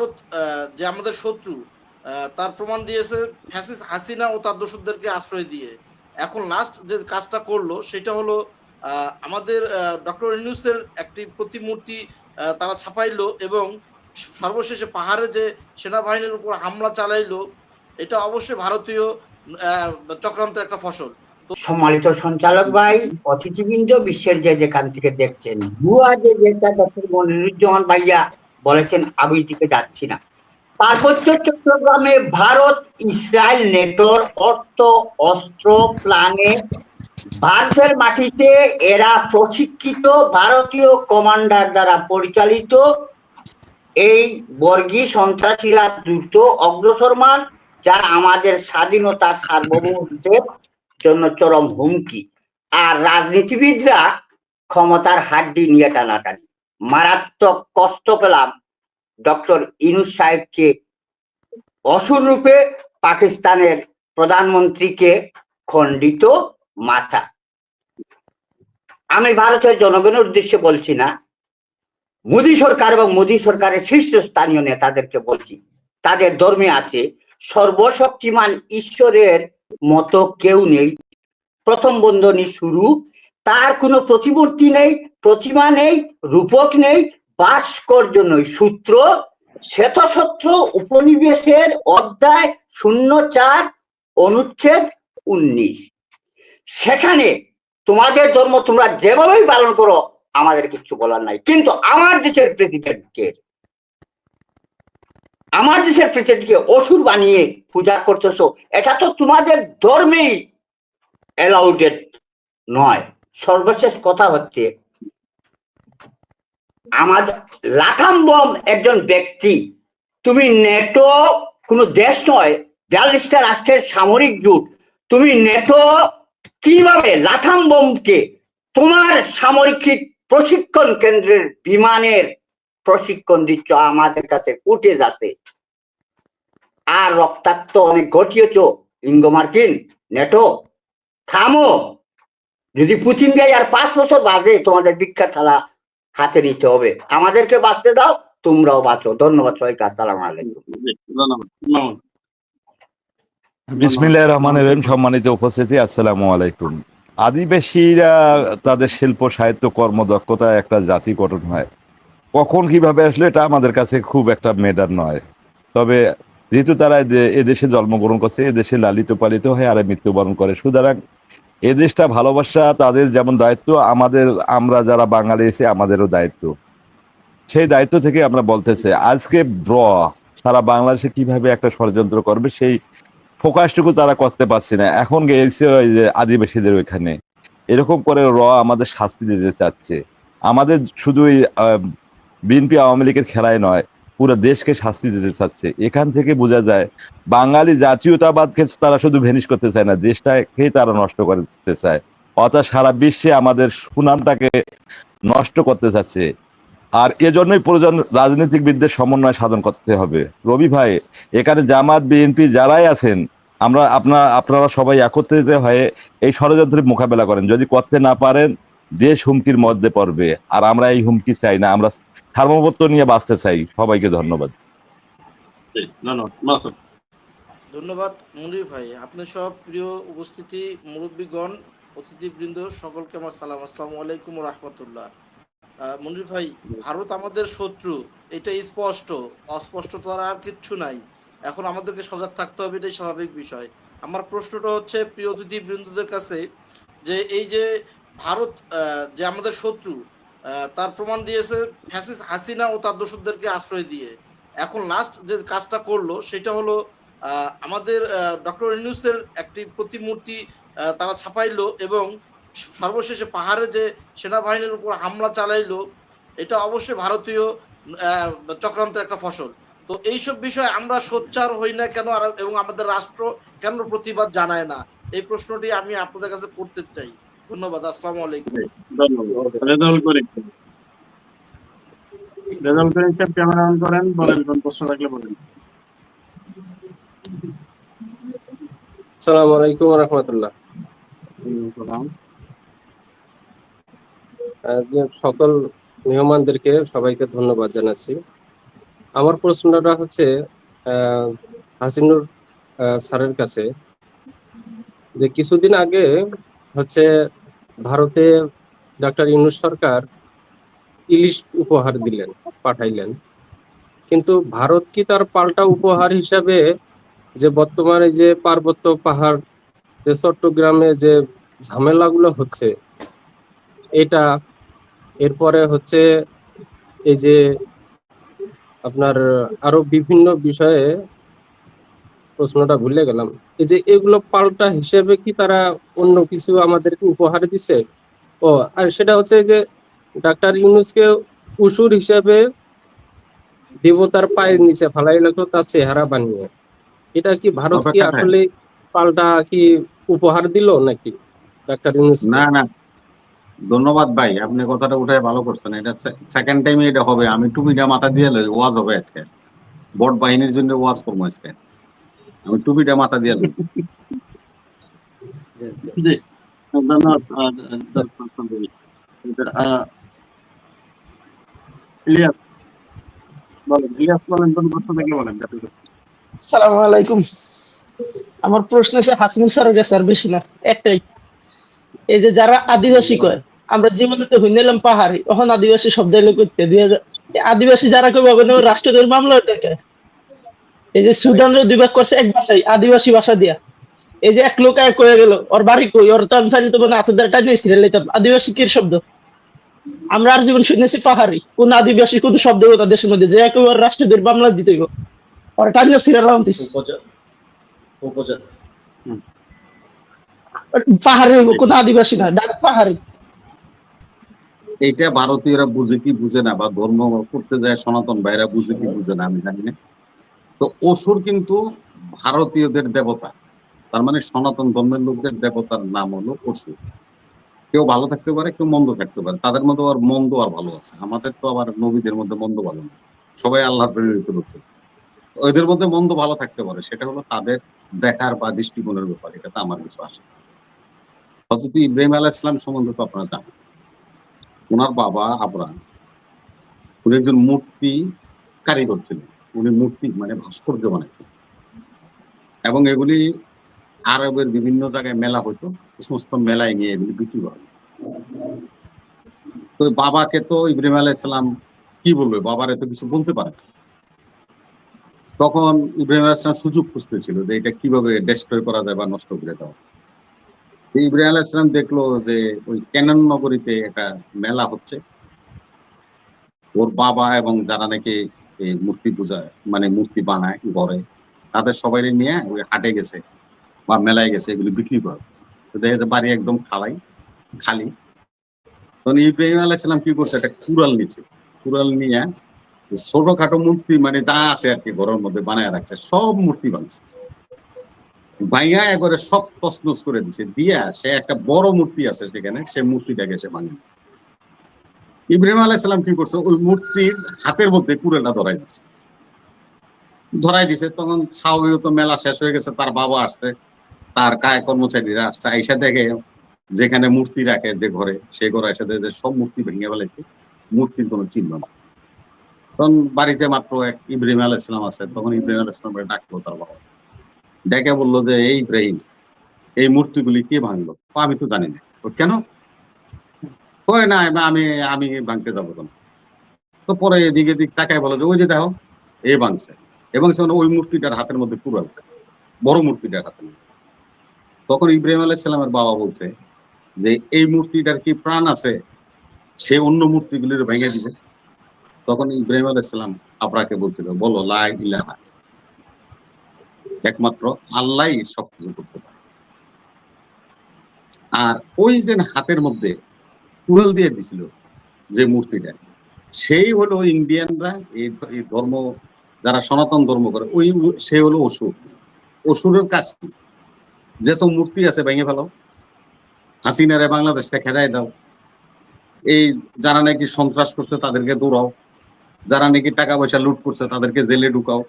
ভারত যে আমাদের শত্রু তার প্রমাণ দিয়েছে ফ্যাসিস হাসিনা ও তার দোষরদেরকে আশ্রয় দিয়ে। এখন লাস্ট যে কাজটা করল, সেটা হলো আমাদের ডক্টর ইউনুসের একটি প্রতিমূর্তি তারা ছাপাইলো এবং সর্বশেষে পাহাড়ে যে সেনাবাহিনীর উপর হামলা চালাইলো, এটা অবশ্যই ভারতীয় চক্রান্তের একটা ফসল। সম্মানিত সঞ্চালক ভাই, অতিথিবৃন্দ, বিশ্বের যে যেখান থেকে দেখছেন, ভুয়া যে ডক্টর মনিরুজ্জামান ভাইয়া বলেছেন, আমি দিকে যাচ্ছি না। পার্বত্য চট্টগ্রামে ভারত ইসরায়েল নেটোর অর্থ অস্ত্র প্লানে ভারতের মাটিতে এরা প্রশিক্ষিত ভারতীয় কমান্ডার দ্বারা পরিচালিত। এই বর্গী সন্ত্রাসীরা দ্রুত অগ্রসরমান যা আমাদের স্বাধীনতার সার্বভৌমত্বের জন্য চরম হুমকি। আর রাজনীতিবিদরা ক্ষমতার হাড্ডি নিয়ে টানাটানি। মারাত্মক কষ্ট পেলাম। ডক্টর ইনুস সাহেবকে অসুর রূপে পাকিস্তানের প্রধানমন্ত্রীকে খণ্ডিত মাথা। আমি ভারতের জনগণের উদ্দেশ্যে বলছি না। মোদী সরকার এবং মোদী সরকারের শীর্ষস্থানীয় নেতাদেরকে বলছি, তাদের ধর্মে আছে, সর্বশক্তিমান ঈশ্বরের মতো কেউ নেই। প্রথম বন্ধনী শুরু তার কোনো প্রতিমূর্তি নেই, প্রতিমা নেই, রূপক নেই, ভাস্কর্য নয় সূত্র শ্বেতসূত্র, উপনিবেশের অধ্যায় শূন্য চার, অনুচ্ছেদ উনিশ। সেখানে তোমাদের ধর্ম তোমরা যেভাবেই পালন করো, আমাদের কিছু বলার নাই। কিন্তু আমার দেশের প্রেসিডেন্টকে, আমার দেশের প্রেসিডেন্টকে অসুর বানিয়ে পূজা করতেছো, এটা তো তোমাদের ধর্মেই অ্যালাউডেড নয়। সর্বশেষ কথা হচ্ছে আমাদের লাথাম বম একজন ব্যক্তি। তুমি নেটো কোনো দেশ নয়, বিয়াল্লিশটা রাষ্ট্রের সামরিক জোট। তুমি নেটো কীভাবে লাথাম বমকে তোমার সামরিক প্রশিক্ষণ কেন্দ্রের বিমানের প্রশিক্ষণ দিচ্ছ? আমাদের কাছে ফুটেজ আছে আর রক্তাক্ত অনেক ঘটিয়েছ, ইঙ্গো মার্কিন, নেটো। থামো। যদি পুতিন দেয় আর পাঁচ বছর বাজে তোমাদের ভিক্ষার থালা হাতে নিতে হবে। আমাদেরকে বাঁচতে দাও, তোমরাও বাঁচো। ধন্যবাদ সবাইকে, আসসালাম আলাইকুম। বিসমিল্লাহ রহমান সম্মানিত উপস্থিতি, আসসালামু আলাইকুম। আদিবাসীরা তাদের শিল্প, সাহিত্য, কর্মদক্ষতা একটা জাতি গঠন হয়। কখন কীভাবে আসলে এটা আমাদের কাছে খুব একটা মেডার নয়। তবে যেহেতু তারা এদেশে জন্মগ্রহণ করছে এদেশে লালিত পালিত হয়ে আর মৃত্যুবরণ করে, সুতরাং এদেশটা ভালোবাসা, তাদের যেমন দায়িত্ব, আমাদের, আমরা যারা বাঙালি এসে আমাদেরও দায়িত্ব। সেই দায়িত্ব থেকে আমরা বলতেছে, আজকে ড্র, সারা বাংলাদেশে কীভাবে একটা ষড়যন্ত্র করবে, সেই ফোকাসটুকু তারা করতে পারছে না। এখন গেছে ওই যে আদিবাসীদের ওইখানে। এরকম করে র আমাদের শাস্তি দিতে চাচ্ছে। আমাদের শুধু বিএনপি আওয়ামী লীগের খেলায় নয় পুরো দেশকে শাস্তি দিতে চাচ্ছে। এখান থেকে বোঝা যায়, বাঙালি জাতীয়তাবাদকে তারা শুধু ভেনিশ করতে চায় না দেশটাকেই তারা নষ্ট করতে চায়। অর্থাৎ সারা বিশ্বে আমাদের সুনামটাকে নষ্ট করতে চাচ্ছে। আর এজন্যই প্রয়োজন রাজনীতিবিদদের সমন্বয় সাধন করতে হবে। রবি ভাই, এখানে জামাত, বিএনপি যারাই আছেন, আমরা আপনার আপনারা সবাই একত্রিত হয়ে এই ষড়যন্ত্রের মোকাবেলা করেন। যদি করতে না পারেন, দেশ হুমকির মধ্যে পড়বে। আর আমরা এই হুমকি চাই না, আমরা সার্বভৌমত্ব নিয়ে বাঁচতে চাই। সবাইকে ধন্যবাদ। ধন্যবাদ মনির ভাই। আপনি সব প্রিয় উপস্থিতি মুরব্বীগণ অতিথিবৃন্দ সকলকে আমার সালাম। আসসালামু আলাইকুম রহমতুল্লাহ। মনির ভাই ভারত আমাদের শত্রু। এটা স্পষ্ট। অস্পষ্ট তো আর কিচ্ছু নাই। এখন আমাদেরকে সজাগ থাকতে হবে এটাই স্বাভাবিক বিষয়। আমার প্রশ্নটা হচ্ছে প্রিয় অতিথিবৃন্দদের কাছে যে এই যে ভারত আহ, যে আমাদের শত্রু তার প্রমাণ দিয়েছে ফ্যাসিস হাসিনা ও তার দোষরদেরকে আশ্রয় দিয়ে। এখন লাস্ট যে কাজটা করল, সেটা হলো আমাদের ডক্টর ইউনুসের একটি প্রতিমূর্তি তারা ছাপাইলো এবং সর্বশেষে পাহাড়ে যে সেনাবাহিনীর উপর হামলা চালাইলো, এটা অবশ্যই ভারতীয় চক্রান্তের একটা ফসল। তো এইসব বিষয়ে আমরা সোচ্চার হই না কেন এবং আমাদের রাষ্ট্র কেন প্রতিবাদ জানায় না? এই প্রশ্নটি আমি আপনাদের কাছে করতে চাই। ধন্যবাদ আসসালামু আলাইকুম। ধন্যবাদ। রেজাউল করিম। রেজাউল করিম সাহেব ক্যামেরা অন করেন বলেন কোন প্রশ্ন থাকলে বলেন। আসসালামু আলাইকুম রহমতুল্লাহ। হুম, সকল মেহমানদেরকে সবাইকে ধন্যবাদ জানাচ্ছি। আমার প্রশ্নটা হচ্ছে আহ, হাসিনুর আহ, স্যারের কাছে যে কিছুদিন আগে হচ্ছে ভারতে ডক্টর ইউনুস সরকার ইলিশ উপহার দিলেন, পাঠাইলেন। কিন্তু ভারত কি তার পাল্টা উপহার হিসাবে যে বর্তমানে যে পার্বত্য পাহাড়, যে চট্টগ্রামে যে ঝামেলাগুলো হচ্ছে, এটা এরপরে হচ্ছে এই যে আপনার আরও বিভিন্ন বিষয়ে প্রশ্নটা ভুলে গেলাম। এই যে এগুলো পাল্টা হিসেবে কি তারা অন্য কিছু আমাদেরকে উপহার দিছে? ও আর সেটা হচ্ছে যে ডাক্তার ইউনুসকে উসুর হিসেবে দেবতার পায়ের নিচে ফালাই লাগল তার চেহারা বানিয়ে। এটা কি ভারত কি আসলে পাল্টা কি উপহার দিল নাকি ডাক্তার ইউনুস না না। ধন্যবাদ ভাই আপনি কথাটা উঠায় ভালো করছেন। এটা সেকেন্ড টাইমে এটা হবে। আমি টুপিটা মাথা দিয়ে লই, ওয়াজ হবে আজকে। বট বাহিনীর জন্য ওয়াজ করব আজকে। আমি টুপিটা মাথা দিয়ে জি। ধন্যবাদ ah, doctor Chowdhury. Ah, Ilias বলেন ইলিয়াস বলেন কোন প্রশ্ন থেকে বলেন সালাম আলাইকুম। আমার প্রশ্ন আছে হাসিনুর স্যারের কাছে আর বেশি না একটাই। এই যে যারা আদিবাসী কয় আমরা জীবনে তো হইনিলাম পাহাড়ি তখন আদিবাসী শব্দ এলো করতে দুই হাজার আদিবাসী যারা ওখানে রাষ্ট্রদের মামলা দেখে এই যে সুদানরে দুই ভাগ করছে এক ভাষায় আদিবাসী ভাষা দিয়া। এই যে এক লোক এক কয়ে গেল ওর বাড়ি কই? ওর তো আমি তো মানে হাতের দ্বারা টাইনে ছিঁড়ে লাইতাম। আদিবাসী কি শব্দ? আমরা আর জীবন শুনেছি পাহাড়ি কোন আদিবাসী কোন শব্দ কথা দেশের মধ্যে যে একেবারে রাষ্ট্রদের মামলা দিতে গো ওর পাহাড়ি হইব কোন আদিবাসী না ডাইরেক্ট পাহাড়ি। এইটা ভারতীয়রা বুঝে কি বুঝে না বা ধর্ম করতে যায় সনাতন ভাইরা বুঝে কি বুঝে না আমি জানি না। তো অসুর কিন্তু ভারতীয়দের দেবতা। তার মানে সনাতন ধর্মের লোকদের দেবতার নাম হলো অসুর। কেউ ভালো থাকতে পারে, কেউ মন্দ থাকতে পারে। তাদের মধ্যে আবার মন্দ আর ভালো আছে। আমাদের তো আবার নবীদের মধ্যে মন্দ ভালো না সবাই আল্লাহর প্রেরিত লোক। ওদের মধ্যে মন্দ ভালো থাকতে পারে। সেটা হলো তাদের দেখার বা দৃষ্টিকোণের ব্যাপার। এটা তো আমার কিছু আসে হজরত ইব্রাহিম আলাহ ইসলাম সম্বন্ধে তো আপনারা জানেন। ওনার বাবা আবরান উনি একজন মূর্তি কারিগর ছিলেন উনি মূর্তি মানে ভাস্কর্য বানাইতেন এবং এগুলি আরবের বিভিন্ন জায়গায় মেলা হতো সমস্ত মেলায় নিয়ে এগুলি বিক্রি করা। তো বাবাকে তো ইব্রাহিম আলাহ ইসলাম কি বলবে বাবার এত কিছু বলতে পারে। তখন ইব্রাহিম আলাহ ইসলাম সুযোগ খুঁজতেছিল যে এটা কীভাবে ডেস্ট্রয় করা যায় বা নষ্ট করে দেওয়া ইব্রাহিম আলাহ ইসলাম দেখল যে ওই ক্যানন নগরীতে একটা মেলা হচ্ছে ওর বাবা এবং যারা নাকি মূর্তি পূজা মানে মূর্তি বানায়, ঘরে। তাদের সবাই নিয়ে ওই হাটে গেছে বা মেলায় গেছে, এগুলি বিক্রি করে। তো দেখা বাড়ি একদম খালাই, খালি। তখন ইব্রাহিম আলাইসালাম কি করছে? একটা কুড়াল নিচ্ছে। কুড়াল নিয়ে ছোটখাটো মূর্তি মানে যা আছে আর কি ঘরের মধ্যে বানায় রাখছে, সব মূর্তি বানছে ভাইয়া একবারে সব তসনস করে দিছে দিয়া সে একটা বড় মূর্তি আছে সেখানে, সে মূর্তিটাকে সে ভাঙে ইব্রাহিম আলাইসালাম কি করছে? ওই মূর্তির হাতের মধ্যে কুড়েটা ধরাই দিচ্ছে ধরাই দিছে, তখন স্বাভাবিকত মেলা শেষ হয়ে গেছে, তার বাবা আসছে, তার কায় কর্মচারীরা আসছে, আইসা দেখে যেখানে মূর্তি রাখে যে ঘরে, সে ঘরে এসে দেখে সব মূর্তি ভেঙে ফেলেছে, মূর্তির কোনো চিহ্ন না তখন বাড়িতে মাত্র এক ইব্রাহিম আলাইসালাম আছে, তখন ইব্রাহিম আলাইসালামকে ডাকলো তার বাবা। ডেকে বলল যে, এই ইব্রাহিম, এই মূর্তিগুলি কে ভাঙলো? আমি তো জানি না। কেন? কয় না আমি আমি ভাঙতে যাব কেন তো পরে এদিকে দিক তাকায় বলো যে, ওই যে দেখো, এ ভাঙছে এবং সে ওই মূর্তিটার হাতের মধ্যে পুরাল বড় মূর্তিটার হাতের মধ্যে। তখন ইব্রাহিম আলাইসালামের বাবা বলছে যে, এই মূর্তিটার কি প্রাণ আছে? সে অন্য মূর্তিগুলির ভেঙে দিবে। তখন ইব্রাহিম আলাইসালাম আপনাকে বলছিল, বলো, লা ইলাহা একমাত্র আল্লাহ সব কিছু করতে পারে। আর ওই যে হাতের মধ্যে কুড়াল দিয়ে দিছিল যে মূর্তিটা। সেই হলো ইন্ডিয়ানরা এই এই ধর্ম, যারা সনাতন ধর্ম করে, ওই সে হলো অসুর। অসুরের কাজ কি? যত মূর্তি আছে, ভেঙে ফেলো। হাসিনারে বাংলাদেশটা খেদায় দাও। এই যারা নাকি সন্ত্রাস করছে, তাদেরকে দৌড়াও। যারা নাকি টাকা পয়সা লুট করছে, তাদেরকে জেলে ঢুকাও।